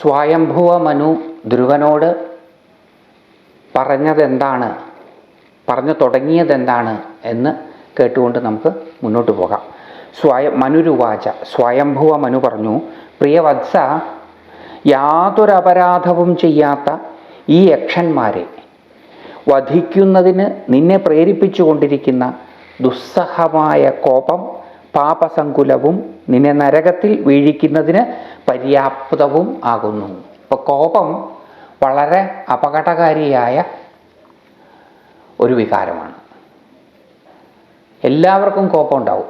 സ്വയംഭുവ മനു ധ്രുവനോട് പറഞ്ഞതെന്താണ്? പറഞ്ഞു തുടങ്ങിയതെന്താണ് എന്ന് കേട്ടുകൊണ്ട് നമുക്ക് മുന്നോട്ട് പോകാം. സ്വയം മനുരുവാച സ്വയംഭുവ മനു പറഞ്ഞു പ്രിയവത്സ യാതൊരപരാധവും ചെയ്യാത്ത ഈ യക്ഷന്മാരെ വധിക്കുന്നതിന് നിന്നെ പ്രേരിപ്പിച്ചുകൊണ്ടിരിക്കുന്ന ദുസ്സഹമായ കോപം പാപസങ്കുലവും നിന്നെ നരകത്തിൽ വീഴിക്കുന്നതിന് പര്യാപ്തവും ആകുന്നു. അപ്പോൾ കോപം വളരെ അപകടകാരിയായ ഒരു വികാരമാണ്. എല്ലാവർക്കും കോപം ഉണ്ടാവും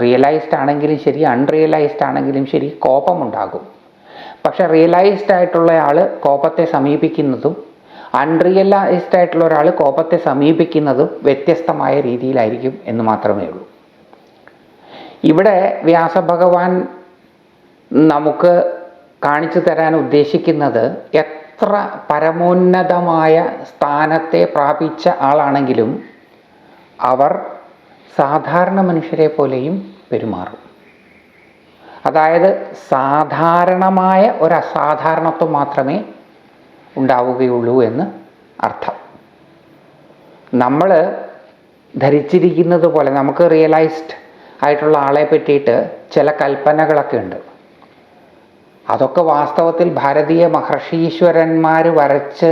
റിയലൈസ്ഡ് ആണെങ്കിലും ശരി അൺറിയലൈസ്ഡ് ആണെങ്കിലും ശരി കോപമുണ്ടാകും. പക്ഷെ റിയലൈസ്ഡ് ആയിട്ടുള്ള ആൾ കോപത്തെ സമീപിക്കുന്നതും അൺറിയലൈസ്ഡ് ആയിട്ടുള്ള ഒരാൾ കോപത്തെ സമീപിക്കുന്നതും വ്യത്യസ്തമായ രീതിയിലായിരിക്കും എന്ന് മാത്രമേ ഉള്ളൂ. ഇവിടെ വ്യാസഭഗവാൻ നമുക്ക് കാണിച്ചു തരാൻ ഉദ്ദേശിക്കുന്നത് എത്ര പരമോന്നതമായ സ്ഥാനത്തെ പ്രാപിച്ച ആളാണെങ്കിലും അവർ സാധാരണ മനുഷ്യരെ പോലെയും പെരുമാറും. അതായത് സാധാരണമായ ഒരു അസാധാരണത്വം മാത്രമേ ഉണ്ടാവുകയുള്ളൂ എന്ന് അർത്ഥം. നമ്മൾ ധരിച്ചിരിക്കുന്നത് പോലെ നമുക്ക് റിയലൈസ്ഡ് ആയിട്ടുള്ള ആളെ പറ്റിയിട്ട് ചില കൽപ്പനകളൊക്കെ ഉണ്ട്. അതൊക്കെ വാസ്തവത്തിൽ ഭാരതീയ മഹർഷീശ്വരന്മാർ വരച്ച്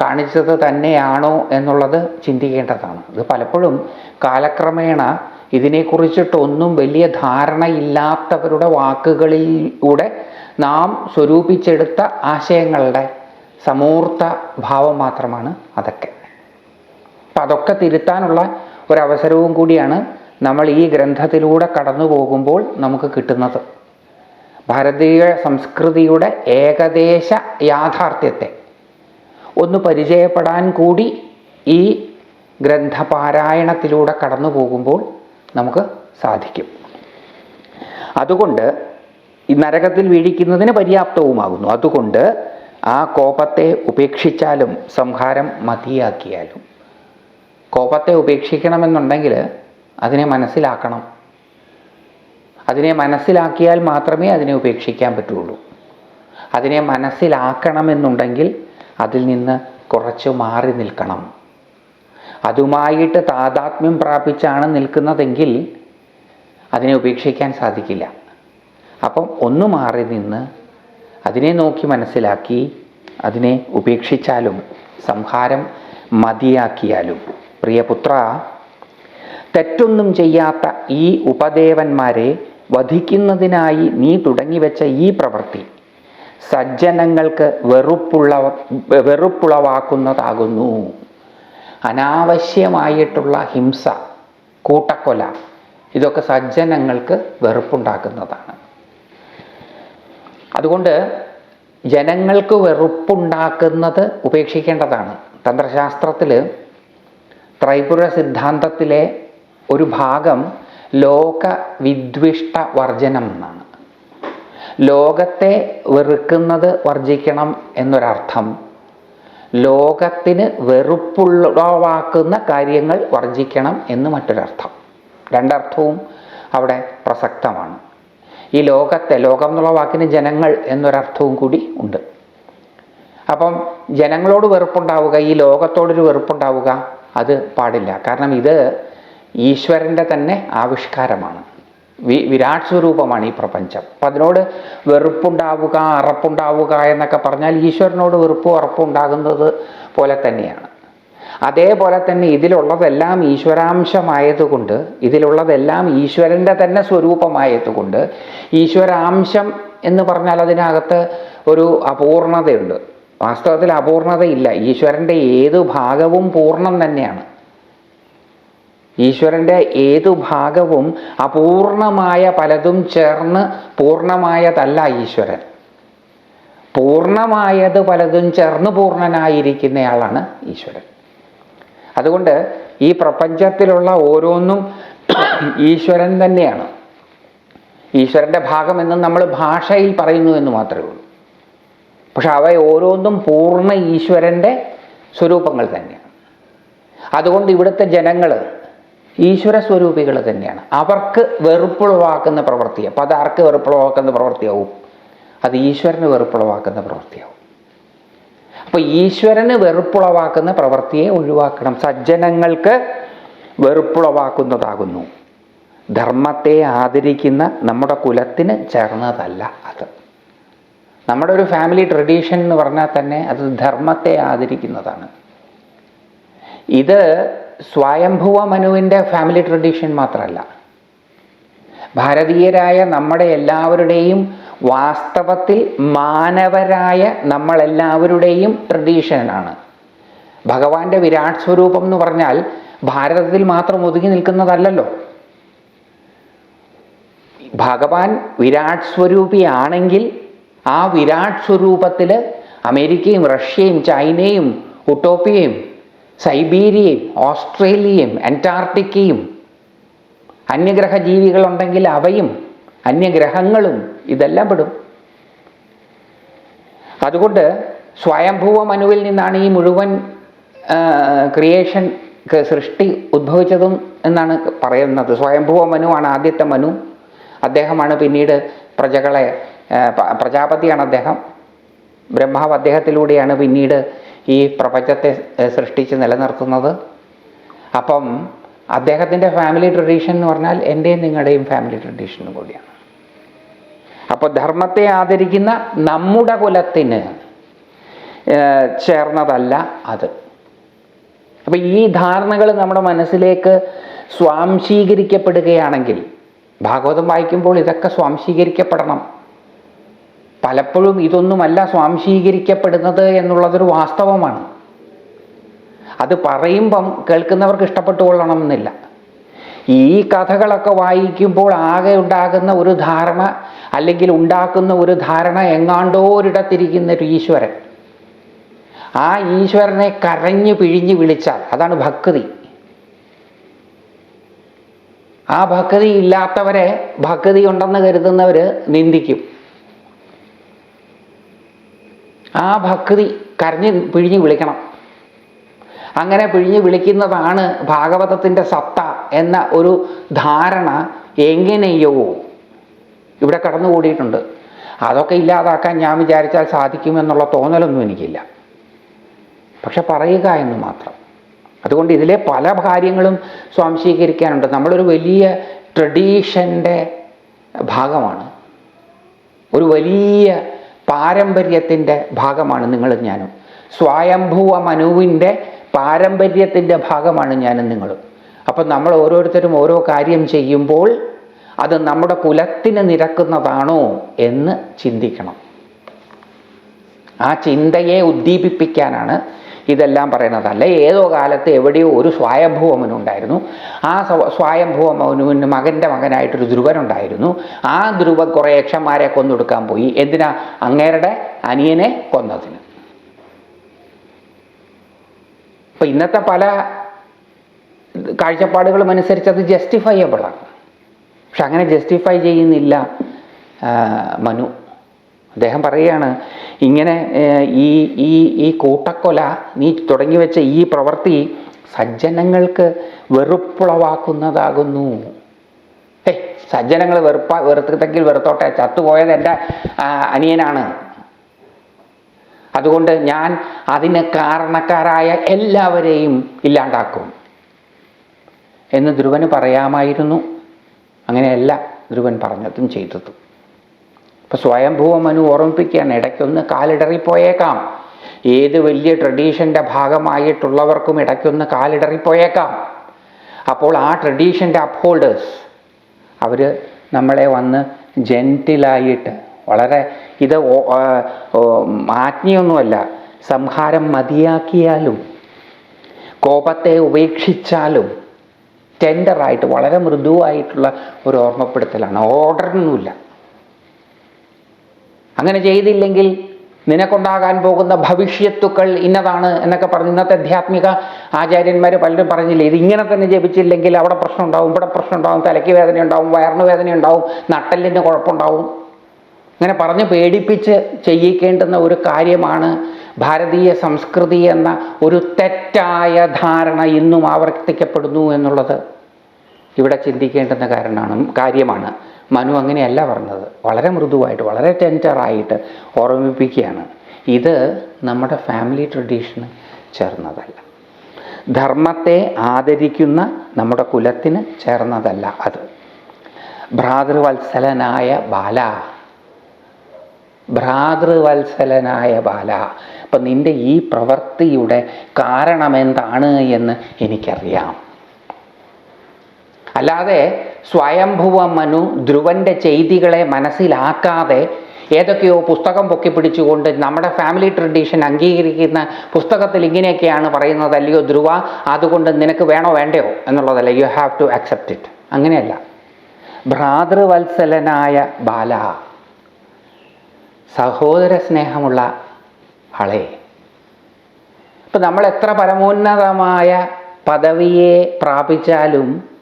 കാണിച്ചത് തന്നെയാണോ എന്നുള്ളത് ചിന്തിക്കേണ്ടതാണ്. ഇത് പലപ്പോഴും കാലക്രമേണ ഇതിനെക്കുറിച്ചിട്ടൊന്നും വലിയ ധാരണയില്ലാത്തവരുടെ വാക്കുകളിലൂടെ നാം സ്വരൂപിച്ചെടുത്ത ആശയങ്ങളുടെ സമൂർത്ത ഭാവം മാത്രമാണ് അതൊക്കെ. അപ്പം അതൊക്കെ തിരുത്താനുള്ള ഒരവസരവും കൂടിയാണ് നമ്മൾ ഈ ഗ്രന്ഥത്തിലൂടെ കടന്നു പോകുമ്പോൾ നമുക്ക് കിട്ടുന്നത്. ഭാരതീയ സംസ്കൃതിയുടെ ഏകദേശ യാഥാർത്ഥ്യത്തെ. ഒന്ന് പരിചയപ്പെടാൻ കൂടി ഈ ഗ്രന്ഥപാരായണത്തിലൂടെ കടന്നു പോകുമ്പോൾ നമുക്ക് സാധിക്കും. അതുകൊണ്ട് നരകത്തിൽ വീഴിക്കുന്നതിന് പര്യാപ്തവുമാകുന്നു. അതുകൊണ്ട് ആ കോപത്തെ ഉപേക്ഷിച്ചാലും സംഹാരം മതിയാക്കിയാലും. കോപത്തെ ഉപേക്ഷിക്കണമെന്നുണ്ടെങ്കിൽ അതിനെ മനസ്സിലാക്കണം. അതിനെ മനസ്സിലാക്കിയാൽ മാത്രമേ അതിനെ ഉപേക്ഷിക്കാൻ പറ്റുള്ളൂ. അതിനെ മനസ്സിലാക്കണമെന്നുണ്ടെങ്കിൽ അതിൽ നിന്ന് കുറച്ച് മാറി നിൽക്കണം. അതുമായിട്ട് താതാത്മ്യം പ്രാപിച്ചാണ് നിൽക്കുന്നതെങ്കിൽ അതിനെ ഉപേക്ഷിക്കാൻ സാധിക്കില്ല. അപ്പം ഒന്ന് മാറി നിന്ന് അതിനെ നോക്കി മനസ്സിലാക്കി അതിനെ ഉപേക്ഷിച്ചാലും സംഹാരം മതിയാക്കിയാലും. പ്രിയപുത്ര തെറ്റൊന്നും ചെയ്യാത്ത ഈ ഉപദേവന്മാരെ വധിക്കുന്നതിനായി നീ തുടങ്ങിവെച്ച ഈ പ്രവൃത്തി സജ്ജനങ്ങൾക്ക് വെറുപ്പുള്ള വെറുപ്പുളവാക്കുന്നതാകുന്നു. അനാവശ്യമായിട്ടുള്ള ഹിംസ കൂട്ടക്കൊല ഇതൊക്കെ സജ്ജനങ്ങൾക്ക് വെറുപ്പുണ്ടാക്കുന്നതാണ്. അതുകൊണ്ട് ജനങ്ങൾക്ക് വെറുപ്പുണ്ടാക്കുന്നത് ഉപേക്ഷിക്കേണ്ടതാണ്. തന്ത്രശാസ്ത്രത്തിൽ ത്രൈപുര സിദ്ധാന്തത്തിലെ ഒരു ഭാഗം ലോക വിദ്വിഷ്ട വർജനം എന്നാണ്. ലോകത്തെ വെറുക്കുന്നത് വർജിക്കണം എന്നൊരർത്ഥം. ലോകത്തിന് വെറുപ്പുളവാക്കുന്ന കാര്യങ്ങൾ വർജിക്കണം എന്ന് മറ്റൊരർത്ഥം. രണ്ടർത്ഥവും അവിടെ പ്രസക്തമാണ്. ഈ ലോകത്തെ ലോകം എന്നുള്ള വാക്കിന് ജനങ്ങൾ എന്നൊരർത്ഥവും കൂടി ഉണ്ട്. അപ്പം ജനങ്ങളോട് വെറുപ്പുണ്ടാവുക ഈ ലോകത്തോടൊരു വെറുപ്പുണ്ടാവുക അത് പാടില്ല. കാരണം ഇത് ഈശ്വരന്റെ തന്നെ ആവിഷ്കാരമാണ്. വി വിരാട് സ്വരൂപമാണ് ഈ പ്രപഞ്ചം. അപ്പം അതിനോട് വെറുപ്പുണ്ടാവുക അറപ്പുണ്ടാവുക എന്നൊക്കെ പറഞ്ഞാൽ ഈശ്വരനോട് വെറുപ്പും അറപ്പും ഉണ്ടാകുന്നത് പോലെ തന്നെയാണ്. അതേപോലെ തന്നെ ഇതിലുള്ളതെല്ലാം ഈശ്വരാംശമായതുകൊണ്ട് ഇതിലുള്ളതെല്ലാം ഈശ്വരന്റെ തന്നെ സ്വരൂപമായതുകൊണ്ട് ഈശ്വരാംശം എന്ന് പറഞ്ഞാൽ അതിനകത്ത് ഒരു അപൂർണതയുണ്ട്. വാസ്തവത്തിൽ അപൂർണതയില്ല. ഈശ്വരന്റെ ഏത് ഭാഗവും പൂർണം തന്നെയാണ്. ഈശ്വരന്റെ ഏതു ഭാഗവും അപൂർണമായ പലതും ചേർന്ന് പൂർണമായതല്ല ഈശ്വരൻ. പൂർണമായത് പലതും ചേർന്ന് പൂർണനായിരിക്കുന്നയാളാണ് ഈശ്വരൻ. അതുകൊണ്ട് ഈ പ്രപഞ്ചത്തിലുള്ള ഓരോന്നും ഈശ്വരൻ തന്നെയാണ്. ഈശ്വരന്റെ ഭാഗമെന്ന് നമ്മൾ ഭാഷയിൽ പറയുന്നു എന്ന് മാത്രമേ ഉള്ളൂ. പക്ഷെ അവ ഓരോന്നും പൂർണ ഈശ്വരന്റെ സ്വരൂപങ്ങൾ തന്നെയാണ്. അതുകൊണ്ട് ഇവിടുത്തെ ജനങ്ങൾ ഈശ്വര സ്വരൂപികൾ തന്നെയാണ്. അവർക്ക് വെറുപ്പുളവാക്കുന്ന പ്രവൃത്തി അപ്പം അതാർക്ക് വെറുപ്പുളവാക്കുന്ന പ്രവൃത്തിയാവും? അത് ഈശ്വരന് വെറുപ്പുളവാക്കുന്ന പ്രവൃത്തിയാവും. അപ്പോൾ ഈശ്വരന് വെറുപ്പുളവാക്കുന്ന പ്രവൃത്തിയെ ഒഴിവാക്കണം. സജ്ജനങ്ങൾക്ക് വെറുപ്പുളവാക്കുന്നതാകുന്നു. ധർമ്മത്തെ ആദരിക്കുന്ന നമ്മുടെ കുലത്തിന് ചേർന്നതല്ല അത്. നമ്മുടെ ഒരു ഫാമിലി ട്രഡീഷൻ എന്ന് പറഞ്ഞാൽ തന്നെ അത് ധർമ്മത്തെ ആദരിക്കുന്നതാണ്. ഇത് സ്വയംഭുവ മനുവിന്റെ ഫാമിലി ട്രഡീഷൻ മാത്രമല്ല. ഭാരതീയരായ നമ്മുടെ എല്ലാവരുടെയും വാസ്തവത്തിൽ മാനവരായ നമ്മളെല്ലാവരുടെയും ട്രഡീഷനാണ് ഭഗവാന്റെ വിരാട് സ്വരൂപം എന്ന് പറഞ്ഞാൽ ഭാരതത്തിൽ മാത്രം ഒതുങ്ങി നിൽക്കുന്നതല്ലല്ലോ. ഭഗവാൻ വിരാട് സ്വരൂപിയാണെങ്കിൽ ആ വിരാട് സ്വരൂപത്തിൽ അമേരിക്കയും റഷ്യയും ചൈനയും ഉട്ടോപ്പിയയും സൈബീരിയയും ഓസ്ട്രേലിയയും അന്റാർട്ടിക്കയും അന്യഗ്രഹ ജീവികളുണ്ടെങ്കിൽ അവയും അന്യഗ്രഹങ്ങളും ഇതെല്ലാം പെടും. അതുകൊണ്ട് സ്വയംഭൂവ മനുവിൽ നിന്നാണ് ഈ മുഴുവൻ ക്രിയേഷൻ സൃഷ്ടി ഉദ്ഭവിച്ചതും എന്നാണ് പറയുന്നത്. സ്വയംഭൂവ മനുവാണ് ആദ്യത്തെ മനു. അദ്ദേഹമാണ് പിന്നീട് പ്രജകളെ പ്രജാപതിയാണ് അദ്ദേഹം. ബ്രഹ്മാവ് അദ്ദേഹത്തിലൂടെയാണ് പിന്നീട് ഈ പ്രപഞ്ചത്തെ സൃഷ്ടിച്ച് നിലനിർത്തുന്നത്. അപ്പം അദ്ദേഹത്തിന്റെ ഫാമിലി ട്രഡീഷൻ എന്ന് പറഞ്ഞാൽ എന്റെയും നിങ്ങളുടെയും ഫാമിലി ട്രഡീഷനും കൂടിയാണ്. അപ്പോൾ ധർമ്മത്തെ ആദരിക്കുന്ന നമ്മുടെ കുലത്തിന് ചേർന്നതല്ല അത്. അപ്പം ഈ ധാരണകൾ നമ്മുടെ മനസ്സിലേക്ക് സ്വാംശീകരിക്കപ്പെടുകയാണെങ്കിൽ ഭാഗവതം വായിക്കുമ്പോൾ ഇതൊക്കെ സ്വാംശീകരിക്കപ്പെടണം. പലപ്പോഴും ഇതൊന്നുമല്ല സ്വാംശീകരിക്കപ്പെടുന്നത് എന്നുള്ളതൊരു വാസ്തവമാണ്. അത് പറയുമ്പം കേൾക്കുന്നവർക്ക് ഇഷ്ടപ്പെട്ടുകൊള്ളണം എന്നില്ല ഈ കഥകളൊക്കെ വായിക്കുമ്പോൾ ആകെ ഉണ്ടാകുന്ന ഒരു ധാരണ അല്ലെങ്കിൽ ഉണ്ടാക്കുന്ന ഒരു ധാരണ എങ്ങാണ്ടോ ഒരിടത്തിരിക്കുന്ന ഒരു ഈശ്വരൻ. ആ ഈശ്വരനെ കരഞ്ഞു പിഴിഞ്ഞ് വിളിച്ചാൽ അതാണ് ഭക്തി. ആ ഭക്തി ഇല്ലാത്തവരെ ഭക്തി ഉണ്ടെന്ന് കരുതുന്നവർ നിന്ദിക്കും. ആ ഭക്തി കരഞ്ഞ് പിഴിഞ്ഞ് വിളിക്കണം. അങ്ങനെ പിഴിഞ്ഞ് വിളിക്കുന്നതാണ് ഭാഗവതത്തിന്റെ സത്ത എന്ന ഒരു ധാരണ എങ്ങനെയോ ഇവിടെ കടന്നുകൂടിയിട്ടുണ്ട്. അതൊക്കെ ഇല്ലാതാക്കാൻ ഞാൻ വിചാരിച്ചാൽ സാധിക്കുമെന്നുള്ള തോന്നലൊന്നും എനിക്കില്ല. പക്ഷെ പറയുക എന്ന് മാത്രം. അതുകൊണ്ട് ഇതിലെ പല കാര്യങ്ങളും സ്വാംശീകരിക്കാനുണ്ട് നമ്മളൊരു വലിയ ട്രഡീഷന്റെ ഭാഗമാണ്. ഒരു വലിയ പാരമ്പര്യത്തിന്റെ ഭാഗമാണ് നിങ്ങളും ഞാനും. സ്വയംഭൂവ മനുവിന്റെ പാരമ്പര്യത്തിന്റെ ഭാഗമാണ് ഞാനും നിങ്ങളും. അപ്പം നമ്മൾ ഓരോരുത്തരും ഓരോ കാര്യം ചെയ്യുമ്പോൾ അത് നമ്മുടെ കുലത്തിന് നിരക്കുന്നതാണോ എന്ന് ചിന്തിക്കണം. ആ ചിന്തയെ ഉദ്ദീപിപ്പിക്കാനാണ് ഇതെല്ലാം പറയുന്നത് അല്ല ഏതോ കാലത്ത് എവിടെയോ ഒരു സ്വായംഭൂവമനുണ്ടായിരുന്നു. ആ സ്വ- സ്വായംഭൂവമനുവിന് മകന്റെ മകനായിട്ടൊരു ധ്രുവനുണ്ടായിരുന്നു. ആ ധ്രുവൻ കുറേ യക്ഷന്മാരെ കൊന്നൊടുക്കാൻ പോയി. എന്തിനാ? അങ്ങേരുടെ അനിയനെ കൊന്നതിന്. അപ്പം ഇന്നത്തെ പല കാഴ്ചപ്പാടുകളും അനുസരിച്ച് അത് ജസ്റ്റിഫയബിളാണ് പക്ഷെ അങ്ങനെ ജസ്റ്റിഫൈ ചെയ്യുന്നില്ല മനു. അദ്ദേഹം പറയുകയാണ് ഇങ്ങനെ ഈ ഈ ഈ കൂട്ടക്കൊല നീ തുടങ്ങി വെച്ച ഈ പ്രവൃത്തി സജ്ജനങ്ങൾക്ക് വെറുപ്പുളവാക്കുന്നതാകുന്നു. ഏയ് സജ്ജനങ്ങൾ വെറുപ്പ വെറുത്തെങ്കിൽ വെറുത്തോട്ടെ ചത്തുപോയത് എന്റെ അനിയനാണ്. അതുകൊണ്ട് ഞാൻ അതിന് കാരണക്കാരായ എല്ലാവരെയും ഇല്ലാണ്ടാക്കും. എന്ന് ധ്രുവന് പറയാമായിരുന്നു. അങ്ങനെയല്ല ധ്രുവൻ പറഞ്ഞതും ചെയ്തതും. ഇപ്പൊ സ്വയംഭൂവ മനു ഓർമ്മിപ്പിക്കുകയാണ് ഇടയ്ക്കൊന്ന് കാലിടറിപ്പോയേക്കാം. ഏത് വലിയ ട്രഡീഷന്റെ ഭാഗമായിട്ടുള്ളവർക്കും ഇടയ്ക്കൊന്ന് കാലിടറിപ്പോയേക്കാം. അപ്പോൾ ആ ട്രഡീഷന്റെ അപ്ഹോൾഡേഴ്സ് അവർ നമ്മളെ വന്ന് ജെന്റിലായിട്ട് വളരെ ഇത് ആജ്ഞയൊന്നുമല്ല സംഹാരം മതിയാക്കിയാലും കോപത്തെ ഉപേക്ഷിച്ചാലും ടെൻഡറായിട്ട് വളരെ മൃദുവായിട്ടുള്ള ഒരു ഓർമ്മപ്പെടുത്തലാണ്. ഓർഡറൊന്നുമില്ല. അങ്ങനെ ചെയ്തില്ലെങ്കിൽ നിനക്കുണ്ടാകാൻ പോകുന്ന ഭവിഷ്യത്തുക്കൾ ഇന്നതാണ് എന്നൊക്കെ പറഞ്ഞ് ഇന്നത്തെ ആധ്യാത്മിക ആചാര്യന്മാർ പലരും പറഞ്ഞില്ലേ ഇത് ഇങ്ങനെ തന്നെ ജപിച്ചില്ലെങ്കിൽ അവിടെ പ്രശ്നം ഉണ്ടാവും ഇവിടെ പ്രശ്നം ഉണ്ടാവും തലയ്ക്ക് വേദന ഉണ്ടാവും വയറിന് വേദന ഉണ്ടാവും നട്ടലിന് കുഴപ്പമുണ്ടാവും. അങ്ങനെ പറഞ്ഞ് പേടിപ്പിച്ച് ചെയ്യിക്കേണ്ടുന്ന ഒരു കാര്യമാണ് ഭാരതീയ സംസ്കൃതി എന്ന ഒരു തെറ്റായ ധാരണ ഇന്നും ആവർത്തിക്കപ്പെടുന്നു എന്നുള്ളത്. ഇവിടെ ചിന്തിക്കേണ്ടുന്ന കാരണമാണ് കാര്യമാണ്. മനു അങ്ങനെയല്ല പറഞ്ഞത്. വളരെ മൃദുവായിട്ട് വളരെ ടെന്ററായിട്ട് ഓർമ്മിപ്പിക്കുകയാണ്. ഇത് നമ്മുടെ ഫാമിലി ട്രഡീഷന് ചേർന്നതല്ല. ധർമ്മത്തെ ആദരിക്കുന്ന നമ്മുടെ കുലത്തിന് ചേർന്നതല്ല അത്. ഭ്രാതൃവത്സലനായ ബാല. ഭ്രാതൃവത്സലനായ ബാല. അപ്പം നിന്റെ ഈ പ്രവൃത്തിയുടെ കാരണമെന്താണ് എന്ന് എനിക്കറിയാം. അല്ലാതെ സ്വയംഭുവ മനു ധ്രുവന്റെ ചെയ്തികളെ മനസ്സിലാക്കാതെ ഏതൊക്കെയോ പുസ്തകം പൊക്കി പിടിച്ചുകൊണ്ട് നമ്മുടെ ഫാമിലി ട്രഡീഷൻ അംഗീകരിക്കുന്ന പുസ്തകത്തിൽ ഇങ്ങനെയൊക്കെയാണ് പറയുന്നത് അല്ലയോ ധ്രുവ അതുകൊണ്ട് നിനക്ക് വേണോ വേണ്ടയോ? എന്നുള്ളതല്ല. You have to accept it അങ്ങനെയല്ല. ഭ്രാതൃവത്സലനായ ബാല സഹോദര സ്നേഹമുള്ള ആളെ. ഇപ്പം നമ്മൾ എത്ര പരമോന്നതമായ പദവിയെ പ്രാപിച്ചാലും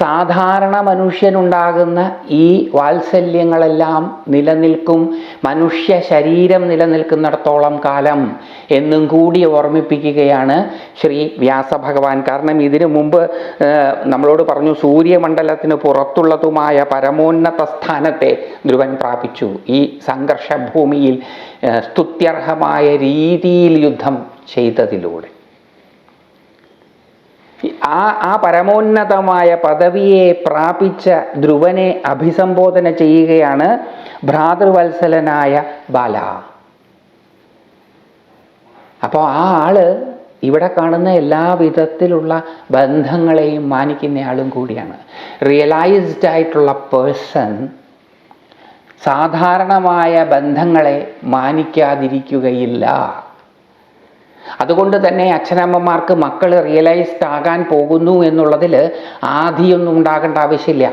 സാധാരണ മനുഷ്യനുണ്ടാകുന്ന ഈ വാത്സല്യങ്ങളെല്ലാം നിലനിൽക്കും മനുഷ്യ ശരീരം നിലനിൽക്കുന്നിടത്തോളം കാലം എന്നും കൂടി ഓർമ്മിപ്പിക്കുകയാണ് ശ്രീ വ്യാസഭഗവാൻ. കാരണം ഇതിനു മുമ്പ് നമ്മളോട് പറഞ്ഞു സൂര്യമണ്ഡലത്തിന് പുറത്തുള്ളതുമായ പരമോന്നത സ്ഥാനത്തെ ധ്രുവൻ പ്രാപിച്ചു. ഈ സംഘർഷഭൂമിയിൽ സ്തുത്യർഹമായ രീതിയിൽ യുദ്ധം ചെയ്തതിലൂടെ. ആ ആ പരമോന്നതമായ പദവിയെ പ്രാപിച്ച ധ്രുവനെ അഭിസംബോധന ചെയ്യുകയാണ് ഭ്രാതൃവത്സലനായ ബാല. അപ്പോൾ ആ ആൾ ഇവിടെ കാണുന്ന എല്ലാ വിധത്തിലുള്ള ബന്ധങ്ങളെയും മാനിക്കുന്നയാളും കൂടിയാണ്. റിയലൈസ്ഡ് ആയിട്ടുള്ള പേഴ്സൺ സാധാരണമായ ബന്ധങ്ങളെ മാനിക്കാതിരിക്കുകയില്ല. അതുകൊണ്ട് തന്നെ അച്ഛനമ്മമാർക്ക് മക്കൾ റിയലൈസ്ഡ് ആകാൻ പോകുന്നു എന്നുള്ളതിൽ ആധിയൊന്നും ഉണ്ടാകേണ്ട ആവശ്യമില്ല.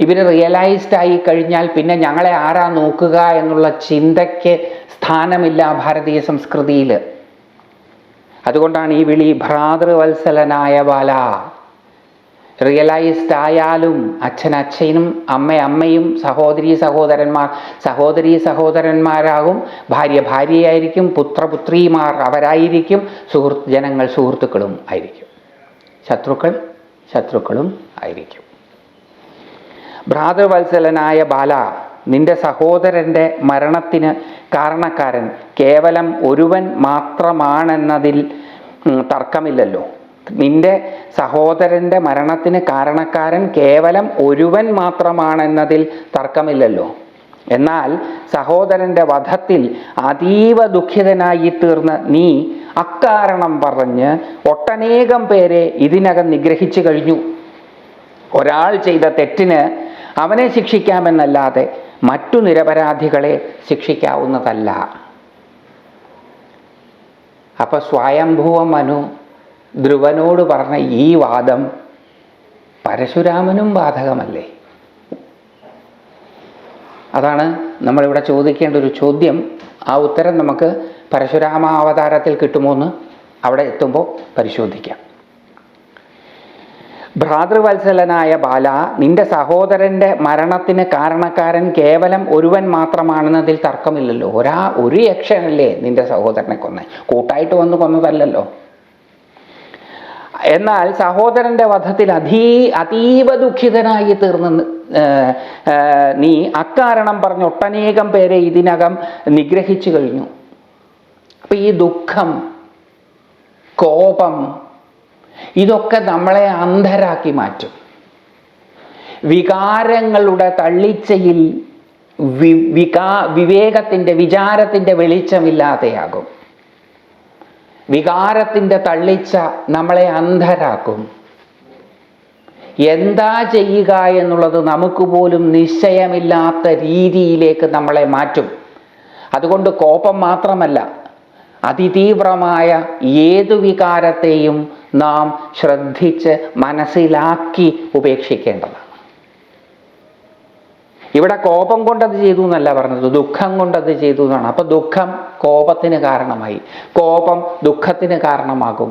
ഇവർ റിയലൈസ്ഡ് ആയി കഴിഞ്ഞാൽ പിന്നെ ഞങ്ങളെ ആരാ നോക്കുക എന്നുള്ള ചിന്തയ്ക്ക് സ്ഥാനമില്ല ഭാരതീയ സംസ്കൃതിയിൽ. അതുകൊണ്ടാണ് ഈ വിളി ഭ്രാതൃവത്സലനായ ബാല റിയലൈസ്ഡ് ആയാലും അച്ഛൻ അച്ഛനും അമ്മ അമ്മയും സഹോദരി സഹോദരന്മാർ സഹോദരി സഹോദരന്മാരാകും. ഭാര്യ ഭാര്യയായിരിക്കും പുത്രപുത്രിമാർ അവരായിരിക്കും സുഹൃത്ത് ജനങ്ങൾ സുഹൃത്തുക്കളും ആയിരിക്കും. ശത്രുക്കൾ ശത്രുക്കളും ആയിരിക്കും. ഭ്രാതൃവത്സലനായ ബാല നിന്റെ സഹോദരന്റെ മരണത്തിന് കാരണക്കാരൻ. കേവലം ഒരുവൻ മാത്രമാണെന്നതിൽ തർക്കമില്ലല്ലോ. നിന്റെ സഹോദരന്റെ മരണത്തിന് കാരണക്കാരൻ കേവലം ഒരുവൻ മാത്രമാണെന്നതിൽ തർക്കമില്ലല്ലോ. എന്നാൽ സഹോദരന്റെ വധത്തിൽ അതീവ ദുഃഖിതനായി തീർന്ന നീ അക്കാരണം പറഞ്ഞ് ഒട്ടനേകം പേരെ ഇതിനകം നിഗ്രഹിച്ചു കഴിഞ്ഞു. ഒരാൾ ചെയ്ത തെറ്റിന് അവനെ ശിക്ഷിക്കാമെന്നല്ലാതെ മറ്റു നിരപരാധികളെ ശിക്ഷിക്കാവുന്നതല്ല. അപ്പൊ സ്വയംഭൂവം മനു ധ്രുവനോട് പറഞ്ഞ ഈ വാദം പരശുരാമനും ബാധകമല്ലേ അതാണ് നമ്മളിവിടെ ചോദിക്കേണ്ട ഒരു ചോദ്യം. ആ ഉത്തരം നമുക്ക് പരശുരാമ അവതാരത്തിൽ കിട്ടുമോ എന്ന് അവിടെ എത്തുമ്പോൾ പരിശോധിക്കാം. ഭ്രാതൃവത്സലനായ ബാല നിന്റെ സഹോദരന്റെ മരണത്തിന് കാരണക്കാരൻ കേവലം ഒരുവൻ മാത്രമാണെന്നതിൽ തർക്കമില്ലല്ലോ. ഒരാ ഒരു യക്ഷനല്ലേ നിന്റെ സഹോദരനെ കൊന്നെ? കൂട്ടായിട്ട് വന്ന് കൊന്നതല്ലല്ലോ. എന്നാൽ സഹോദരന്റെ വധത്തിൽ അതീ അതീവ ദുഃഖിതനായി തീർന്ന് നീ അക്കാരണം പറഞ്ഞ് ഒട്ടനേകം പേരെ ഇതിനകം നിഗ്രഹിച്ചു കഴിഞ്ഞു. അപ്പൊ ഈ ദുഃഖം കോപം ഇതൊക്കെ നമ്മളെ അന്ധരാക്കി മാറ്റും. വികാരങ്ങളുടെ തള്ളിച്ചയിൽ വികാ വിവേകത്തിന്റെ വിചാരത്തിന്റെ വെളിച്ചമില്ലാതെയാകും. വികാരത്തിന്റെ തള്ളിച്ച നമ്മളെ അന്ധരാക്കും. എന്താ ചെയ്യുക എന്നുള്ളത് നമുക്ക് പോലും നിശ്ചയമില്ലാത്ത രീതിയിലേക്ക് നമ്മളെ മാറ്റും. അതുകൊണ്ട് കോപം മാത്രമല്ല അതിതീവ്രമായ ഏതു വികാരത്തെയും നാം ശ്രദ്ധിച്ച് മനസ്സിലാക്കി ഉപേക്ഷിക്കേണ്ടതാണ്. ഇവിടെ കോപം കൊണ്ടത് ചെയ്തു എന്നല്ല പറഞ്ഞത് ദുഃഖം കൊണ്ടത് ചെയ്തു എന്നാണ്. അപ്പൊ ദുഃഖം കോപത്തിന് കാരണമായി. കോപം ദുഃഖത്തിന് കാരണമാകും.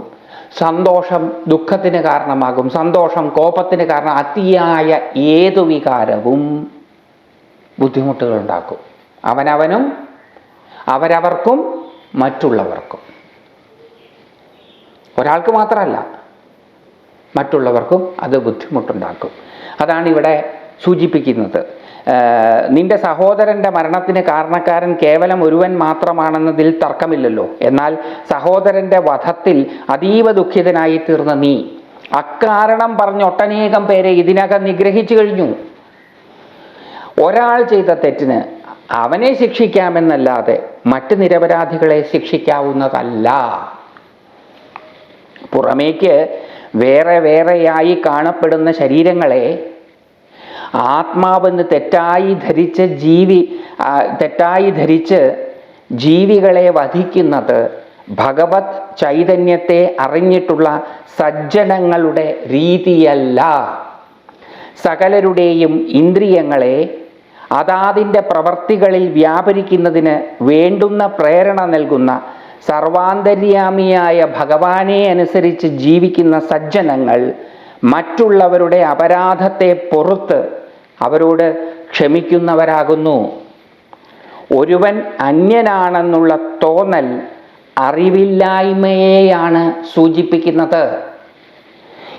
സന്തോഷം ദുഃഖത്തിന് കാരണമാകും. സന്തോഷം കോപത്തിന് കാരണം അതിയായ ഏതു വികാരവും ബുദ്ധിമുട്ടുകൾ ഉണ്ടാക്കും അവനവനും അവരവർക്കും മറ്റുള്ളവർക്കും. ഒരാൾക്ക് മാത്രമല്ല മറ്റുള്ളവർക്കും അത് ബുദ്ധിമുട്ടുണ്ടാക്കും. അതാണ് ഇവിടെ സൂചിപ്പിക്കുന്നത്. നിന്റെ സഹോദരന്റെ മരണത്തിന് കാരണക്കാരൻ കേവലം ഒരുവൻ മാത്രമാണെന്നതിൽ തർക്കമില്ലല്ലോ. എന്നാൽ സഹോദരന്റെ വധത്തിൽ അതീവ ദുഃഖിതനായി തീർന്ന നീ. അക്കാരണം പറഞ്ഞ് ഒട്ടനേകം പേരെ ഇതിനകം നിഗ്രഹിച്ചു കഴിഞ്ഞു. ഒരാൾ ചെയ്ത തെറ്റിന് അവനെ ശിക്ഷിക്കാമെന്നല്ലാതെ മറ്റ് നിരപരാധികളെ ശിക്ഷിക്കാവുന്നതല്ല. പുറമേക്ക് വേറെ വേറെയായി കാണപ്പെടുന്ന ശരീരങ്ങളെ ആത്മാവെന്ന് തെറ്റായി ധരിച്ച് ജീവി തെറ്റായി ധരിച്ച് ജീവികളെ വധിക്കുന്നത് ഭഗവത് ചൈതന്യത്തെ അറിഞ്ഞിട്ടുള്ള സജ്ജനങ്ങളുടെ രീതിയല്ല. സകലരുടെയും ഇന്ദ്രിയങ്ങളെ അതാതിന്റെ പ്രവർത്തികളിൽ വ്യാപരിക്കുന്നതിന് വേണ്ടുന്ന പ്രേരണ നൽകുന്ന സർവാന്തര്യാമിയായ ഭഗവാനെ അനുസരിച്ച് ജീവിക്കുന്ന സജ്ജനങ്ങൾ മറ്റുള്ളവരുടെ അപരാധത്തെ പൊറുത്ത് അവരോട് ക്ഷമിക്കുന്നവരാകുന്നു. ഒരുവൻ അന്യനാണെന്നുള്ള തോന്നൽ അറിവില്ലായ്മയെയാണ് സൂചിപ്പിക്കുന്നത്.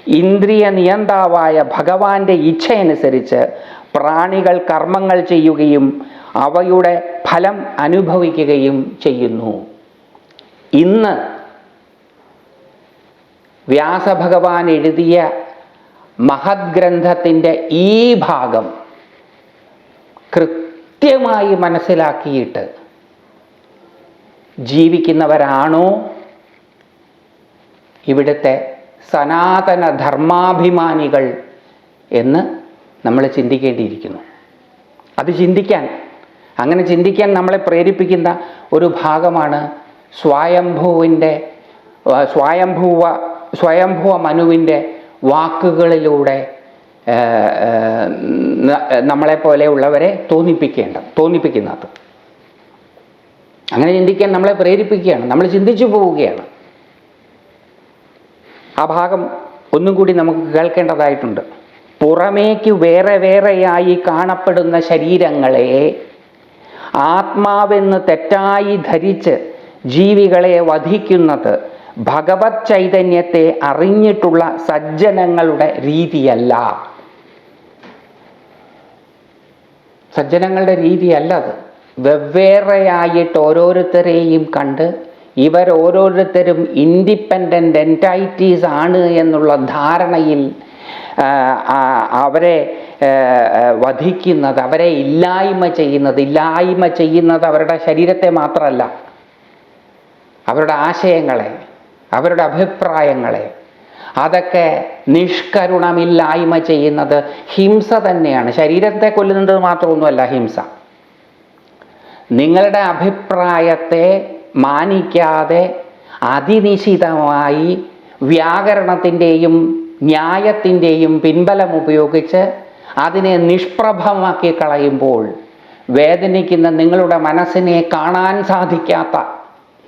ഇന്ദ്രിയ നിയന്താവായ ഭഗവാന്റെ ഇച്ഛയനുസരിച്ച് പ്രാണികൾ കർമ്മങ്ങൾ ചെയ്യുകയും അവയുടെ ഫലം അനുഭവിക്കുകയും ചെയ്യുന്നു. ഇന്ന് വ്യാസഭഗവാൻ എഴുതിയ മഹത് ഗ്രന്ഥത്തിന്റെ ഈ ഭാഗം കൃത്യമായി മനസ്സിലാക്കിയിട്ട് ജീവിക്കുന്നവരാണോ ഇവിടുത്തെ സനാതന ധർമാഭിമാനികൾ എന്ന് നമ്മൾ ചിന്തിക്കേണ്ടിയിരിക്കുന്നു. അത് ചിന്തിക്കാൻ അങ്ങനെ ചിന്തിക്കാൻ നമ്മളെ പ്രേരിപ്പിക്കുന്ന ഒരു ഭാഗമാണ് സ്വയംഭൂവിന്റെ സ്വയംഭൂവ സ്വയംഭൂവ മനുവിന്റെ വാക്കുകളിലൂടെ നമ്മളെ പോലെയുള്ളവരെ തോന്നിപ്പിക്കേണ്ട തോന്നിപ്പിക്കുന്നത് അങ്ങനെ ചിന്തിക്കാൻ നമ്മളെ പ്രേരിപ്പിക്കുകയാണ് നമ്മൾ ചിന്തിച്ചു പോവുകയാണ്. ആ ഭാഗം ഒന്നും കൂടി നമുക്ക് കേൾക്കേണ്ടതായിട്ടുണ്ട്. പുറമേക്ക് വേറെ വേറെയായി കാണപ്പെടുന്ന ശരീരങ്ങളെ ആത്മാവെന്ന് തെറ്റായി ധരിച്ച് ജീവികളെ വധിക്കുന്നത് ഭഗവത് ചൈതന്യത്തെ അറിഞ്ഞിട്ടുള്ള സജ്ജനങ്ങളുടെ രീതിയല്ല. സജ്ജനങ്ങളുടെ രീതിയല്ല അത്. വെവ്വേറെയായിട്ട് ഓരോരുത്തരെയും കണ്ട് ഇവർ ഓരോരുത്തരും ഇൻഡിപെൻഡന്റ് എന്റൈറ്റീസ് ആണ് എന്നുള്ള ധാരണയിൽ അവരെ വധിക്കുന്നത് അവരെ ഇല്ലായ്മ ചെയ്യുന്നത് ഇല്ലായ്മ ചെയ്യുന്നത് അവരുടെ ശരീരത്തെ മാത്രമല്ല അവരുടെ ആശയങ്ങളെ. അവരുടെ അഭിപ്രായങ്ങളെ. അതൊക്കെ നിഷ്കരുണമില്ലായ്മ ചെയ്യുന്നത് ഹിംസ തന്നെയാണ്. ശരീരത്തെ കൊല്ലുന്നത് മാത്രമൊന്നുമല്ല ഹിംസ. നിങ്ങളുടെ അഭിപ്രായത്തെ മാനിക്കാതെ അതിനിശിതമായി വ്യാകരണത്തിന്റെയും ന്യായത്തിന്റെയും പിൻബലം ഉപയോഗിച്ച് അതിനെ നിഷ്പ്രഭമാക്കി കളയുമ്പോൾ വേദനിക്കുന്ന നിങ്ങളുടെ മനസ്സിനെ കാണാൻ സാധിക്കാത്ത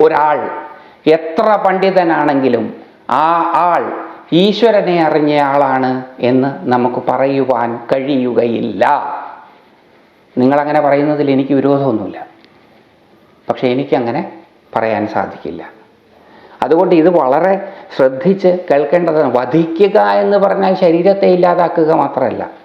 ഒരാൾ എത്ര പണ്ഡിതനാണെങ്കിലും ആ ആൾ ഈശ്വരനെ അറിഞ്ഞ ആളാണ് എന്ന് നമുക്ക് പറയുവാൻ കഴിയുകയില്ല. നിങ്ങളങ്ങനെ പറയുന്നതിൽ എനിക്ക് വിരോധമൊന്നുമില്ല. പക്ഷേ എനിക്കങ്ങനെ പറയാൻ സാധിക്കില്ല. അതുകൊണ്ട് ഇത് വളരെ ശ്രദ്ധിച്ച് കേൾക്കേണ്ടതാണ്. വധിക്കുക എന്ന് പറഞ്ഞാൽ ശരീരത്തെ ഇല്ലാതാക്കുക മാത്രമല്ല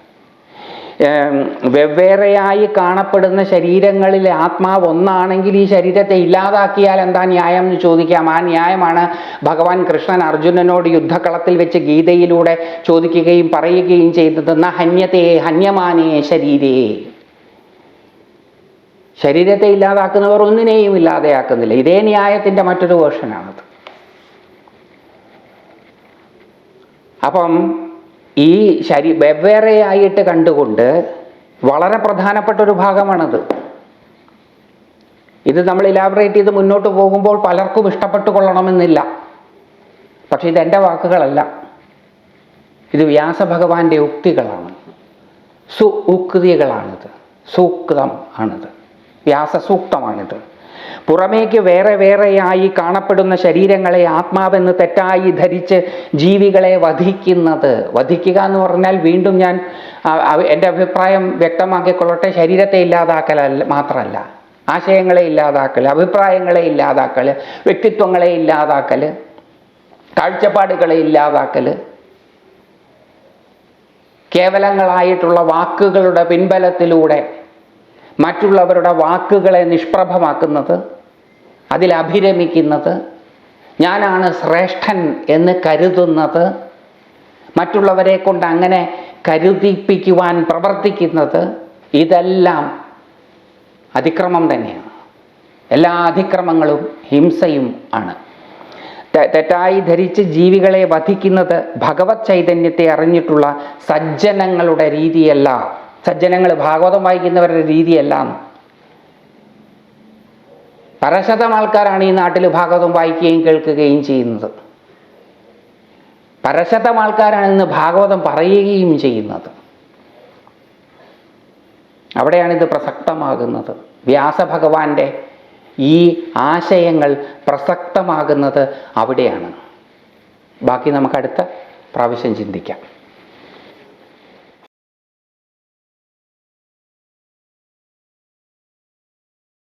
വെവ്വേറെയായി കാണപ്പെടുന്ന ശരീരങ്ങളിലെ ആത്മാവ് ഒന്നാണെങ്കിൽ ഈ ശരീരത്തെ ഇല്ലാതാക്കിയാൽ എന്താ ന്യായം എന്ന് ചോദിക്കാം. ആ ന്യായമാണ് ഭഗവാൻ കൃഷ്ണൻ അർജുനനോട് യുദ്ധക്കളത്തിൽ വെച്ച് ഗീതയിലൂടെ ചോദിക്കുകയും പറയുകയും ചെയ്തത് ന ഹന്യത്തെ ഹന്യമാനേ ശരീരേ. ശരീരത്തെ ഇല്ലാതാക്കുന്നവർ ഒന്നിനെയും ഇല്ലാതെയാക്കുന്നില്ല. ഇതേ ന്യായത്തിന്റെ മറ്റൊരു വേർഷനാണത് അപ്പം ഈ ശരീ വെവ്വേറെയായിട്ട് കണ്ടുകൊണ്ട് വളരെ പ്രധാനപ്പെട്ട ഒരു ഭാഗമാണത്. ഇത് നമ്മൾ ഇലാബറേറ്റ് ചെയ്ത് മുന്നോട്ട് പോകുമ്പോൾ പലർക്കും ഇഷ്ടപ്പെട്ടു കൊള്ളണമെന്നില്ല പക്ഷെ ഇത് എന്റെ വാക്കുകളല്ല. ഇത് വ്യാസഭഗവാന്റെ ഉക്തികളാണ്. സു ഉക്തികളാണിത് സൂക്തം ആണിത്. വ്യാസസൂക്തമാണിത്. പുറമേക്ക് വേറെ വേറെയായി കാണപ്പെടുന്ന ശരീരങ്ങളെ ആത്മാവെന്ന് തെറ്റായി ധരിച്ച് ജീവികളെ വധിക്കുന്നത്. വധിക്കുക എന്ന് പറഞ്ഞാൽ വീണ്ടും ഞാൻ എന്റെ അഭിപ്രായം വ്യക്തമാക്കിക്കൊള്ളട്ടെ. ശരീരത്തെ ഇല്ലാതാക്കലല്ല മാത്രമല്ല. ആശയങ്ങളെ ഇല്ലാതാക്കൽ അഭിപ്രായങ്ങളെ ഇല്ലാതാക്കൽ വ്യക്തിത്വങ്ങളെ ഇല്ലാതാക്കൽ കാഴ്ചപ്പാടുകളെ ഇല്ലാതാക്കൽ കേവലങ്ങളായിട്ടുള്ള വാക്കുകളുടെ പിൻബലത്തിലൂടെ മറ്റുള്ളവരുടെ വാക്കുകളെ നിഷ്പ്രഭമാക്കുന്നത് അതിൽ അഭിരമിക്കുന്നത് ഞാനാണ് ശ്രേഷ്ഠൻ എന്ന് കരുതുന്നത് മറ്റുള്ളവരെ കൊണ്ട് അങ്ങനെ കരുതിപ്പിക്കുവാൻ പ്രവർത്തിക്കുന്നത് ഇതെല്ലാം അതിക്രമം തന്നെയാണ്. എല്ലാ അതിക്രമങ്ങളും ഹിംസയും ആണ്. തെറ്റായി ധരിച്ച് ജീവികളെ വധിക്കുന്നത് ഭഗവത് ചൈതന്യത്തെ അറിഞ്ഞിട്ടുള്ള സജ്ജനങ്ങളുടെ രീതിയല്ല സജ്ജനങ്ങൾ ഭാഗവതം വായിക്കുന്നവരുടെ രീതിയെല്ലാം. പരശതം ആൾക്കാരാണ് ഈ നാട്ടിൽ ഭാഗവതം വായിക്കുകയും കേൾക്കുകയും ചെയ്യുന്നത്. പരശതം ആൾക്കാരാണ് ഇന്ന് ഭാഗവതം പറയുകയും ചെയ്യുന്നത്. അവിടെയാണ് ഇത് പ്രസക്തമാകുന്നത്. വ്യാസഭഗവാന്റെ ഈ ആശയങ്ങൾ പ്രസക്തമാകുന്നത് അവിടെയാണ്. ബാക്കി നമുക്ക് അടുത്ത പ്രാവശ്യം ചിന്തിക്കാം.